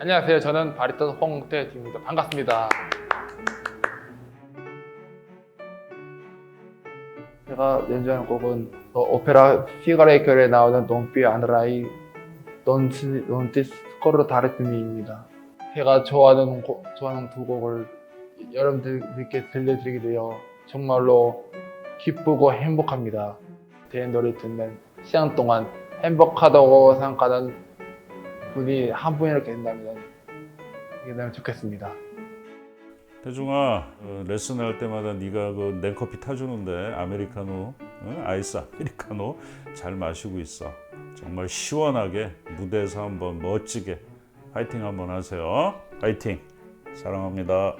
안녕하세요. 저는 바리톤 홍태진입니다. 반갑습니다. 제가 연주하는 곡은 어, 오페라 피가레의 결에 나오는 아느라이 돈치 돈티스 코르 다르트미입니다. 제가 좋아하는 곡- 좋아하는 두 곡을 여러분들께 들려드리게 되어 정말로 기쁘고 행복합니다. 제 노래 듣는 시간 동안 행복하다고 생각하는 분이 한 분이라도 계신다면 이게 되면 좋겠습니다. 태중아 어, 레슨 할 때마다 네가 그 냉커피 타주는데 아메리카노 어? 아이스 아메리카노 잘 마시고 있어 정말 시원하게 무대에서 한번 멋지게 파이팅 한번 하세요 파이팅 사랑합니다